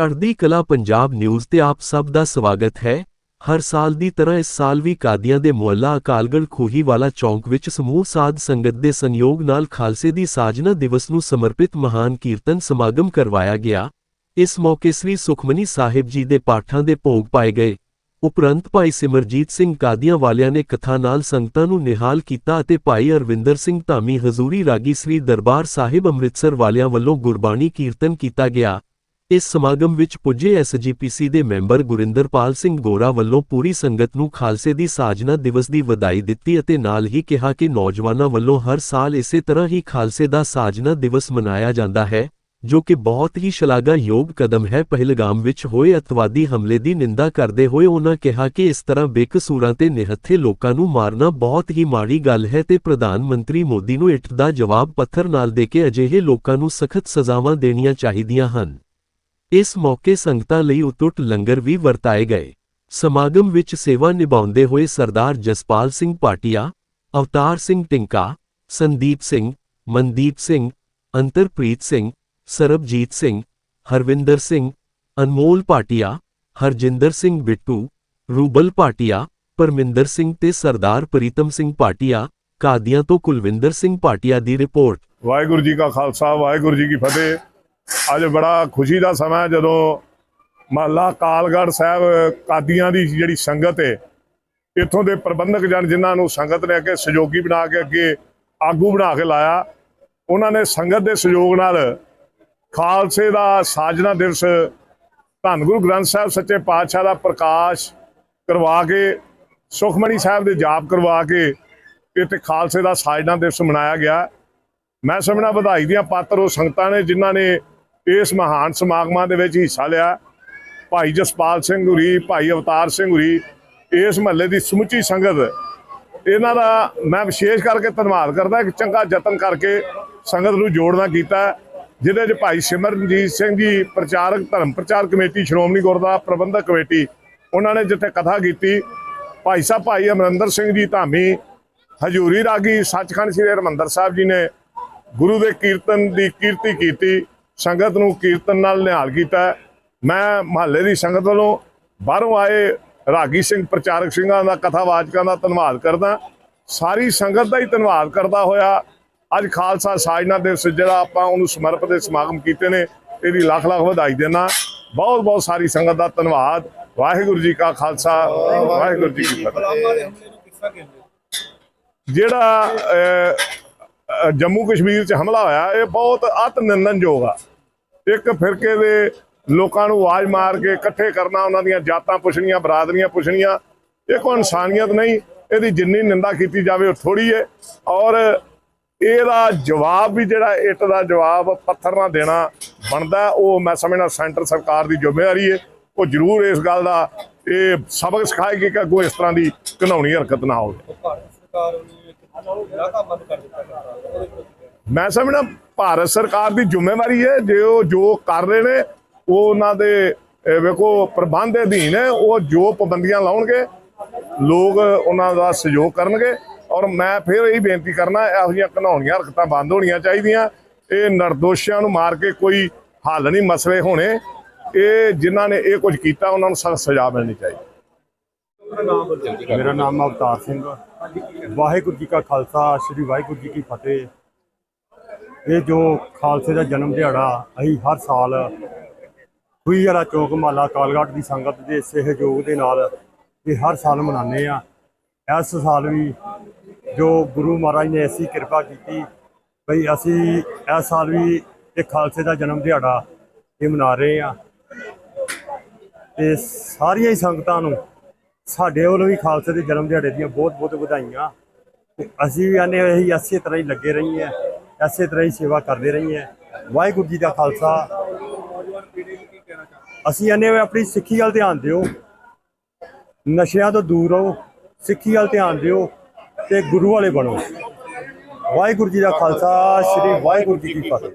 ਚੜ੍ਹਦੀ ਕਲਾ ਪੰਜਾਬ ਨਿਊਜ਼ ਤੇ ਆਪ ਸਭ ਦਾ ਸਵਾਗਤ ਹੈ। ਹਰ ਸਾਲ ਦੀ ਤਰ੍ਹਾਂ ਇਸ ਸਾਲ ਵੀ ਕਾਦੀਆਂ ਦੇ ਮੁਹੱਲਾ ਅਕਾਲਗੜ੍ਹ ਖੋਹੀਵਾਲਾ ਚੌਂਕ ਵਿੱਚ ਸਮੂਹ ਸਾਧ ਸੰਗਤ ਦੇ ਸੰਯੋਗ ਨਾਲ ਖਾਲਸੇ ਦੀ ਸਾਜਨਾ ਦਿਵਸ ਨੂੰ ਸਮਰਪਿਤ ਮਹਾਨ ਕੀਰਤਨ ਸਮਾਗਮ ਕਰਵਾਇਆ ਗਿਆ। ਇਸ ਮੌਕੇ ਸ੍ਰੀ ਸੁਖਮਨੀ ਸਾਹਿਬ ਜੀ ਦੇ ਪਾਠਾਂ ਦੇ ਭੋਗ ਪਾਏ ਗਏ। ਉਪਰੰਤ ਭਾਈ ਸਿਮਰਜੀਤ ਸਿੰਘ ਕਾਦੀਆਂ ਵਾਲਿਆਂ ਨੇ ਕਥਾ ਨਾਲ ਸੰਗਤਾਂ ਨੂੰ ਨਿਹਾਲ ਕੀਤਾ ਅਤੇ ਭਾਈ ਅਰਵਿੰਦਰ ਸਿੰਘ ਧਾਮੀ ਹਜ਼ੂਰੀ ਰਾਗੀ ਸ੍ਰੀ ਦਰਬਾਰ ਸਾਹਿਬ ਅੰਮ੍ਰਿਤਸਰ ਵਾਲਿਆਂ ਵੱਲੋਂ ਗੁਰਬਾਣੀ ਕੀਰਤਨ ਕੀਤਾ ਗਿਆ। ਇਸ ਸਮਾਗਮ ਵਿੱਚ ਪੁੱਜੇ ਐਸਜੀਪੀਸੀ ਦੇ ਮੈਂਬਰ ਗੁਰਿੰਦਰਪਾਲ ਸਿੰਘ ਗੋਰਾ ਵੱਲੋਂ ਪੂਰੀ ਸੰਗਤ ਨੂੰ ਖਾਲਸੇ ਦੀ ਸਾਜਨਾ ਦਿਵਸ ਦੀ ਵਧਾਈ ਦਿੱਤੀ ਅਤੇ ਨਾਲ ਹੀ ਕਿਹਾ ਕਿ ਨੌਜਵਾਨਾਂ ਵੱਲੋਂ ਹਰ ਸਾਲ ਇਸੇ ਤਰ੍ਹਾਂ ਹੀ ਖਾਲਸੇ ਦਾ ਸਾਜਨਾ ਦਿਵਸ ਮਨਾਇਆ ਜਾਂਦਾ ਹੈ, ਜੋ ਕਿ ਬਹੁਤ ਹੀ ਸ਼ਲਾਘਾਯੋਗ ਕਦਮ ਹੈ। ਪਹਿਲਗਾਮ ਵਿੱਚ ਹੋਏ ਅਤਵਾਦੀ ਹਮਲੇ ਦੀ ਨਿੰਦਾ ਕਰਦੇ ਹੋਏ ਉਹਨਾਂ ਕਿਹਾ ਕਿ ਇਸ ਤਰ੍ਹਾਂ ਬੇਕਸੂਰਾਂ ਤੇ ਨਿਹੱਥੇ ਲੋਕਾਂ ਨੂੰ ਮਾਰਨਾ ਬਹੁਤ ਹੀ ਮਾੜੀ ਗੱਲ ਹੈ ਤੇ ਪ੍ਰਧਾਨ ਮੰਤਰੀ ਮੋਦੀ ਨੂੰ ਇੱਟ ਦਾ ਜਵਾਬ ਪੱਥਰ ਨਾਲ ਦੇ ਕੇ ਅਜਿਹੇ ਲੋਕਾਂ ਨੂੰ ਸਖਤ ਸਜ਼ਾਵਾਂ ਦੇਣੀਆਂ ਚਾਹੀਦੀਆਂ ਹਨ। ਇਸ ਮੌਕੇ ਸੰਗਤਾਂ ਲਈ ਉਤੁੱਟ ਲੰਗਰ ਵੀ ਵਰਤਾਏ ਗਏ। ਸਮਾਗਮ ਵਿੱਚ ਸੇਵਾ ਨਿਭਾਉਂਦੇ ਹੋਏ ਸਰਦਾਰ ਜਸਪਾਲ ਸਿੰਘ ਪਾਟਿਆ, ਅਵਤਾਰ ਸਿੰਘ ਟਿੰਕਾ, ਸੰਦੀਪ ਸਿੰਘ, ਮਨਦੀਪ ਸਿੰਘ, ਅੰਤਰਪ੍ਰੀਤ ਸਿੰਘ, ਸਰਬਜੀਤ ਸਿੰਘ, ਹਰਵਿੰਦਰ ਸਿੰਘ, ਅਨਮੋਲ ਪਾਟਿਆ, ਹਰਜਿੰਦਰ ਸਿੰਘ ਬਿੱਟੂ, ਰੂਬਲ ਪਾਟਿਆ, ਪਰਮਿੰਦਰ ਸਿੰਘ ਤੇ ਸਰਦਾਰ ਪ੍ਰੀਤਮ ਸਿੰਘ ਪਾਟਿਆ, ਕਾਦੀਆਂ ਤੋਂ ਕੁਲਵਿੰਦਰ ਸਿੰਘ ਪਾਟਿਆ ਦੀ ਰਿਪੋਰਟ। ਵਾਹਿਗੁਰੂ ਜੀ ਕਾ ਖਾਲਸਾ, ਵਾਹਿਗੁਰੂ ਜੀ ਕੀ ਫਤਿਹ। ਅੱਜ ਬੜਾ ਖੁਸ਼ੀ ਦਾ ਸਮਾਂ ਜਦੋਂ ਮਹੱਲਾ ਕਾਲਗੜ੍ਹ ਸਾਹਿਬ ਕਾਦੀਆਂ ਦੀ ਜਿਹੜੀ ਸੰਗਤ ਹੈ ਇੱਥੋਂ ਦੇ ਪ੍ਰਬੰਧਕ ਜਨ ਜਿਨ੍ਹਾਂ ਨੂੰ ਸੰਗਤ ਨੇ ਅੱਗੇ ਸਹਿਯੋਗੀ ਬਣਾ ਕੇ ਅੱਗੇ ਆਗੂ ਬਣਾ ਕੇ ਲਾਇਆ, ਉਹਨਾਂ ਨੇ ਸੰਗਤ ਦੇ ਸਹਿਯੋਗ ਨਾਲ ਖਾਲਸੇ ਦਾ ਸਾਜਨਾ ਦਿਵਸ ਧੰਨ ਗੁਰੂ ਗ੍ਰੰਥ ਸਾਹਿਬ ਸੱਚੇ ਪਾਤਸ਼ਾਹ ਦਾ ਪ੍ਰਕਾਸ਼ ਕਰਵਾ ਕੇ ਸੁਖਮਣੀ ਸਾਹਿਬ ਦੇ ਜਾਪ ਕਰਵਾ ਕੇ, ਇੱਥੇ ਖਾਲਸੇ ਦਾ ਸਾਜਨਾ ਦਿਵਸ ਮਨਾਇਆ ਗਿਆ। ਮੈਂ ਸਮਝਣਾ ਵਧਾਈ ਦੀਆਂ ਪਾਤਰ ਉਹ ਸੰਗਤਾਂ ਨੇ ਜਿਨ੍ਹਾਂ ਨੇ ਇਸ ਮਹਾਨ ਸਮਾਗਮਾਂ ਦੇ ਵਿੱਚ ਹਿੱਸਾ ਲਿਆ। ਭਾਈ ਜਸਪਾਲ ਸਿੰਘ ਹੁਰੀ, ਭਾਈ ਅਵਤਾਰ ਸਿੰਘ ਹੁਰੀ, ਇਸ ਮਹੱਲੇ ਦੀ ਸਮੁੱਚੀ ਸੰਗਤ, ਇਹਨਾਂ ਦਾ ਮੈਂ ਵਿਸ਼ੇਸ਼ ਕਰਕੇ ਧੰਨਵਾਦ ਕਰਦਾ ਕਿ ਚੰਗਾ ਯਤਨ ਕਰਕੇ ਸੰਗਤ ਨੂੰ ਜੋੜਨਾ ਕੀਤਾ, ਜਿਹਦੇ 'ਚ ਭਾਈ ਸਿਮਰਨਜੀਤ ਸਿੰਘ ਜੀ, ਪ੍ਰਚਾਰਕ, ਧਰਮ ਪ੍ਰਚਾਰ ਕਮੇਟੀ, ਸ਼੍ਰੋਮਣੀ ਗੁਰਦੁਆਰਾ ਪ੍ਰਬੰਧਕ ਕਮੇਟੀ, ਉਹਨਾਂ ਨੇ ਜਿੱਥੇ ਕਥਾ ਕੀਤੀ, ਭਾਈ ਸਾਹਿਬ, ਭਾਈ ਅਮਰਿੰਦਰ ਸਿੰਘ ਜੀ, ਧਾਮੀ, ਹਜੂਰੀ ਰਾਗੀ, ਸੱਚਖੰਡ ਸ੍ਰੀ ਹਰਿਮੰਦਰ ਸਾਹਿਬ ਜੀ ਨੇ ਗੁਰੂ ਦੇ ਕੀਰਤਨ ਦੀ ਕੀਰਤੀ ਕੀਤੀ ਸੰਗਤ ਨੂੰ ਕੀਰਤਨ ਨਾਲ ਨਿਹਾਲ ਕੀਤਾ। ਮੈਂ ਮਹੱਲੇ ਦੀ ਸੰਗਤ ਵੱਲੋਂ ਬਾਹਰੋਂ ਆਏ ਰਾਗੀ ਸਿੰਘ ਪ੍ਰਚਾਰਕ ਸਿੰਘਾਂ ਦਾ ਕਥਾਵਾਚਕਾਂ ਦਾ ਧੰਨਵਾਦ ਕਰਦਾ। ਸਾਰੀ ਸੰਗਤ ਦਾ ਹੀ ਧੰਨਵਾਦ ਕਰਦਾ ਹੋਇਆ। ਅੱਜ ਖਾਲਸਾ ਸਾਜਨਾ ਦਿਵਸ ਜਿਹੜਾ ਆਪਾਂ ਉਹਨੂੰ ਸਮਰਪਿਤ ਦੇ ਸਮਾਗਮ ਕੀਤੇ ਨੇ ਇਹਦੀ ਲੱਖ ਲੱਖ ਵਧਾਈ ਦੇਣਾ ਬਹੁਤ ਬਹੁਤ ਸਾਰੀ ਸੰਗਤ ਦਾ ਧੰਨਵਾਦ। ਵਾਹਿਗੁਰੂ ਜੀ ਕਾ ਖਾਲਸਾ ਵਾਹਿਗੁਰੂ ਜੀ ਕੀ ਫਤਿਹ। ਜਿਹੜਾ ਜੰਮੂ ਕਸ਼ਮੀਰ 'ਚ ਹਮਲਾ ਹੋਇਆ, ਇਹ ਬਹੁਤ ਅਤ ਨਿੰਦਨਯੋਗ ਆ। ਇੱਕ ਫਿਰਕੇ ਦੇ ਲੋਕਾਂ ਨੂੰ ਆਵਾਜ਼ ਮਾਰ ਕੇ ਇਕੱਠੇ ਕਰਨਾ, ਉਹਨਾਂ ਦੀਆਂ ਜਾਤਾਂ ਪੁੱਛਣੀਆਂ, ਬਰਾਦਰੀਆਂ ਪੁੱਛਣੀਆਂ, ਇਹ ਕੋਈ ਇਨਸਾਨੀਅਤ ਨਹੀਂ। ਇਹਦੀ ਜਿੰਨੀ ਨਿੰਦਾ ਕੀਤੀ ਜਾਵੇ, ਉਹ ਥੋੜੀ ਹੈ ਔਰ ਇਹਦਾ ਜਵਾਬ ਵੀ ਜਿਹੜਾ, ਇੱਟ ਦਾ ਜਵਾਬ ਪੱਥਰ ਨਾਲ ਦੇਣਾ ਬਣਦਾ, ਉਹ ਮੈਂ ਸਮਝਣਾ ਸੈਂਟਰ ਸਰਕਾਰ ਦੀ ਜ਼ਿੰਮੇਵਾਰੀ ਹੈ ਉਹ ਜ਼ਰੂਰ ਇਸ ਗੱਲ ਦਾ, ਇਹ ਸਬਕ ਸਿਖਾਏਗੀ ਕਿ ਅੱਗੋਂ ਇਸ ਤਰ੍ਹਾਂ ਦੀ ਘਿਨਾਉਣੀ ਹਰਕਤ ਨਾ ਹੋਵੇ। ਭਾਰਤ ਬੰਦ ਕਰ ਦਿੱਤਾ ਗਿਆ ਉਹਦੇ ਵਿੱਚ ਮੈਂ ਸਮਝਣਾ, ਭਾਰਤ ਸਰਕਾਰ ਦੀ ਜ਼ਿੰਮੇਵਾਰੀ ਹੈ, ਜੇ ਉਹ ਜੋ ਕਰ ਰਹੇ ਨੇ, ਉਹ ਉਹਨਾਂ ਦੇ ਵੇਖੋ, ਪ੍ਰਬੰਧ ਦੇ ਅਧੀਨ ਹੈ, ਉਹ ਜੋ ਪਾਬੰਦੀਆਂ ਲਾਉਣਗੇ, ਲੋਕ ਉਹਨਾਂ ਦਾ ਸਹਿਯੋਗ ਕਰਨਗੇ। ਔਰ ਮੈਂ ਫਿਰ ਇਹ ਬੇਨਤੀ ਕਰਨਾ, ਇਹੋ ਜਿਹੀਆਂ ਘਨਾਉਣੀਆਂ ਹਰਕਤਾਂ ਬੰਦ ਹੋਣੀਆਂ ਚਾਹੀਦੀਆਂ। ਇਹ ਨਿਰਦੋਸ਼ੀਆਂ ਨੂੰ ਮਾਰ ਕੇ ਕੋਈ ਹੱਲ ਨਹੀਂ, ਮਸਲੇ ਹੋਣੇ। ਇਹ ਜਿਨ੍ਹਾਂ ਨੇ ਇਹ ਕੁਝ ਕੀਤਾ, ਉਹਨਾਂ ਨੂੰ ਸਖਤ ਸਜ਼ਾ ਮਿਲਣੀ ਚਾਹੀਦੀ। ਮੇਰਾ ਨਾਮ ਅਵਤਾਰ ਸਿੰਘ ਵਾਹਿਗੁਰੂ ਜੀ ਕਾ ਖਾਲਸਾ ਸ੍ਰੀ ਵਾਹਿਗੁਰੂ ਜੀ ਕੀ ਫਤਿਹ। ਇਹ ਜੋ ਖਾਲਸੇ ਦਾ ਜਨਮ ਦਿਹਾੜਾ ਅਸੀਂ ਹਰ ਸਾਲ ਵਾਲਾ ਚੌਕ ਮਾਲਾ ਕਾਲਗੜ੍ਹ ਦੀ ਸੰਗਤ ਦੇ ਸਹਿਯੋਗ ਦੇ ਨਾਲ ਇਹ ਹਰ ਸਾਲ ਮਨਾਉਂਦੇ ਆ ਇਸ ਸਾਲ ਵੀ ਜੋ ਗੁਰੂ ਮਹਾਰਾਜ ਨੇ ਐਸੀ ਕਿਰਪਾ ਕੀਤੀ ਭਈ ਅਸੀਂ ਇਸ ਸਾਲ ਵੀ ਇਹ ਖਾਲਸੇ ਦਾ ਜਨਮ ਦਿਹਾੜਾ ਇਹ ਮਨਾ ਰਹੇ ਆ ਤੇ ਸਾਰੀਆਂ ਹੀ ਸੰਗਤਾਂ ਨੂੰ ਸਾਡੇ ਵੱਲੋਂ ਵੀ ਖਾਲਸੇ ਦੇ ਜਨਮ ਦਿਹਾੜੇ ਦੀਆਂ ਬਹੁਤ ਬਹੁਤ ਵਧਾਈਆਂ। ਤੇ ਅਸੀਂ ਵੀ ਆਨੇ ਅਸੀਂ ਇਸੇ ਤਰ੍ਹਾਂ ਹੀ ਲੱਗੇ ਰਹੀਏ। ਇਸੇ ਤਰ੍ਹਾਂ ਹੀ ਸੇਵਾ ਕਰਦੇ ਰਹੀਏ। ਵਾਹਿਗੁਰੂ ਜੀ ਦਾ ਖਾਲਸਾ। ਅਸੀਂ ਆਨੇ ਆਪਣੀ ਸਿੱਖੀ ਵੱਲ ਧਿਆਨ ਦਿਓ। ਨਸ਼ਿਆਂ ਤੋਂ ਦੂਰ ਰਹੋ। ਸਿੱਖੀ ਵੱਲ ਧਿਆਨ ਦਿਓ ਤੇ ਗੁਰੂ ਵਾਲੇ ਬਣੋ। ਵਾਹਿਗੁਰੂ ਜੀ ਦਾ ਖਾਲਸਾ, ਸ੍ਰੀ ਵਾਹਿਗੁਰੂ ਜੀ ਕੀ ਫਤਿਹ।